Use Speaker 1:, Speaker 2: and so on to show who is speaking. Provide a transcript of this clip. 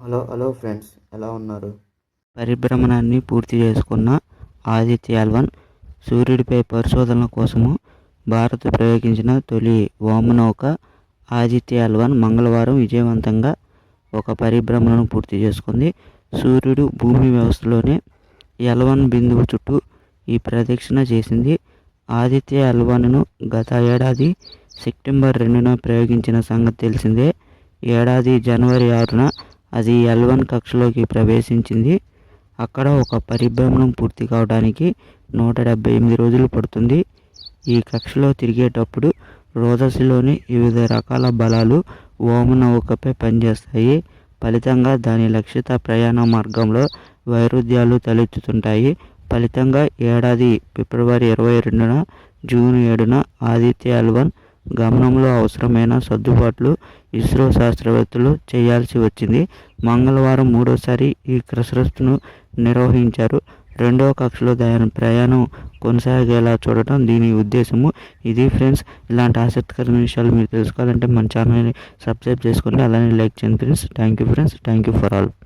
Speaker 1: Hello hello friends ఎలా ఉన్నారు?
Speaker 2: పరిభ్రమణాన్ని పూర్తి చేసుకున్న ఆదిత్య ఎల్వన్ సూర్యుడిపై పరిశోధనల కోసము భారత్ ప్రయోగించిన తొలి వామనౌక ఆదిత్య ఎల్వన్ మంగళవారం విజయవంతంగా ఒక పరిభ్రమణను పూర్తి చేసుకుంది. సూర్యుడు భూమి వ్యవస్థలోనే ఎల్వన్ బిందువు చుట్టూ ఈ ప్రదక్షిణ చేసింది. ఆదిత్య ఎల్వన్ను గత ఏడాది సెప్టెంబర్ రెండున ప్రయోగించిన సంగతి తెలిసిందే. ఏడాది జనవరి ఆరున అది ఎల్వన్ కక్షలోకి ప్రవేశించింది. అక్కడ ఒక పరిభ్రమణం పూర్తి కావడానికి నూట డెబ్బై ఎనిమిది రోజులు పడుతుంది. ఈ కక్షలో తిరిగేటప్పుడు రోదసిలోని వివిధ రకాల బలాలు ఓమనౌకపై పనిచేస్తాయి. ఫలితంగా దాని లక్షిత ప్రయాణ మార్గంలో వైరుధ్యాలు తలెత్తుతుంటాయి. ఫలితంగా ఏడాది ఫిబ్రవరి ఇరవై రెండున జూన్ ఏడున ఆదిత్య ఎల్వన్ గమనంలో అవసరమైన సర్దుబాట్లు ఇస్రో శాస్త్రవేత్తలు చేయాల్సి వచ్చింది. మంగళవారం మూడోసారి ఈ కసరత్తును నిర్వహించారు. రెండవ కక్షలో దాని ప్రయాణం కొనసాగేలా చూడటం దీని ఉద్దేశము. ఇది ఫ్రెండ్స్ ఇలాంటి ఆసక్తికరమైన విషయాలు మీరు తెలుసుకోవాలంటే మన ఛానల్ని సబ్స్క్రైబ్ చేసుకోండి. అలానే లైక్ చేయండి friends. Thank you friends. Thank you for all.